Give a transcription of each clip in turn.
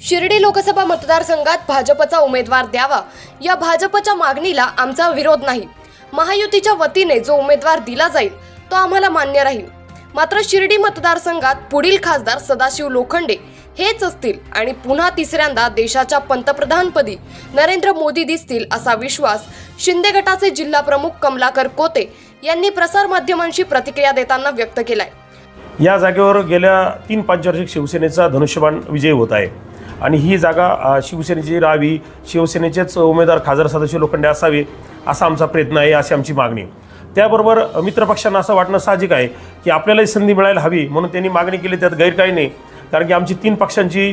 शिर्डी लोकसभा मतदारसंघात भाजपचा उमेदवार द्यावा. या भाजपच्या मागणीला आमचा विरोध नाही. महायुतीच्या वतीने जो उमेदवार दिला जाईल तो आम्हाला मान्य राहील. मात्र शिर्डी मतदारसंघात पुढील खासदार सदाशिव लोखंडे हेच असतील आणि पुन्हा तिसऱ्यांदा देशाच्या पंतप्रधानपदी नरेंद्र मोदी दिसतील असा विश्वास शिंदे गटाचे जिल्हा प्रमुख कमलाकर कोते यांनी प्रसारमाध्यमांशी प्रतिक्रिया देताना व्यक्त केलाय. या जागेवर गेल्या तीन पंचवार्षिक शिवसेनेचा धनुष्यबाण विजय होत आहे. आणि ही जागा शिवसेनेची राहावी शिवसेनेचेच उमेदवार खासदार सदस्य लोखंडे असावे असा आमचा प्रयत्न आहे अशी आमची मागणी त्याबरोबर मित्रपक्षांना असं वाटणं साहजिक आहे की आपल्यालाही संधी मिळायला हवी म्हणून त्यांनी मागणी केली त्यात गैर काही नाही. कारण की आमची तीन पक्षांची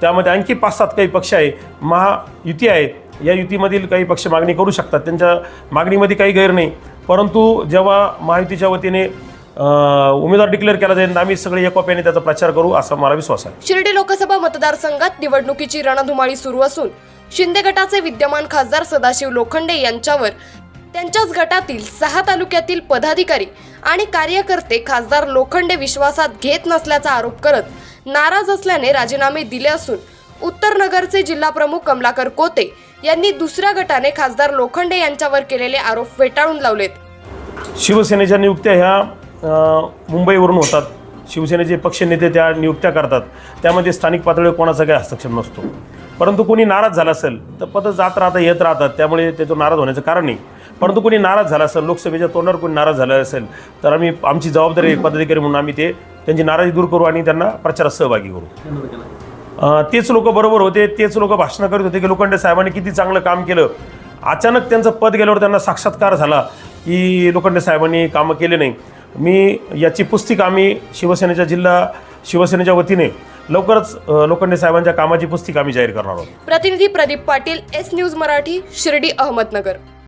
त्यामध्ये आणखी पाच सात काही पक्ष आहे. महायुती आहे. या युतीमधील काही पक्ष मागणी करू शकतात. त्यांच्या मागणीमध्ये काही गैर नाही. परंतु जेव्हा महायुतीच्या वतीने उमेदवार डिक्लेअर केला जाईल. आम्ही सगळे एकोप्याने त्याचा प्रचार करू असा मला विश्वास आहे. शिर्डी लोकसभा मतदारसंघात निवडणुकीची रणधुमाळी सुरू असून शिंदे गटाचे विद्यमान खासदार सदाशिव लोखंडे यांच्यावर त्यांच्याच गटातील सहा तालुक्यातील पदाधिकारी आणि कार्यकर्ते खासदार लोखंडे विश्वासात घेत नसल्याचा आरोप करत नाराज असल्याने राजीनामे दिले असून उत्तर नगरचे जिल्हा प्रमुख कमलाकर कोते यांनी दुसऱ्या गटाने खासदार लोखंडे यांच्यावर केलेले आरोप फेटाळून लावलेत. शिवसेनेच्या नियुक्त्या ह्या मुंबईवरून होतात. शिवसेनेचे पक्षनेते त्या नियुक्त्या करतात. त्यामध्ये स्थानिक पातळीवर कोणाचा काही हस्तक्षेप नसतो. परंतु कोणी नाराज झाला असेल तर पद जात राहतात येत राहतात. त्यामुळे त्याचं नाराज होण्याचं कारण नाही. परंतु कोणी नाराज झाला असेल लोकसभेच्या तोंडावर कोणी नाराज झाला असेल तर आम्ही आमची जबाबदारी आहे पदाधिकारी म्हणून आम्ही ते त्यांची नाराजी दूर करू आणि त्यांना प्रचारात सहभागी करू. तेच लोक बरोबर होते तेच लोक भाषणं करत होते की लोखंडे साहेबांनी किती चांगलं काम केलं. अचानक त्यांचं पद गेल्यावर त्यांना साक्षात्कार झाला की लोखंडे साहेबांनी कामं केले नाही. मी याची पुस्तिका आम्ही शिवसेनेच्या जिल्हा शिवसेनेच्या वतीने लवकरच लोखंडे साहेबांच्या कामाची पुस्तिका आम्ही जाहीर करणार आहोत. प्रतिनिधी प्रदीप पाटील एस न्यूज मराठी शिर्डी अहमदनगर.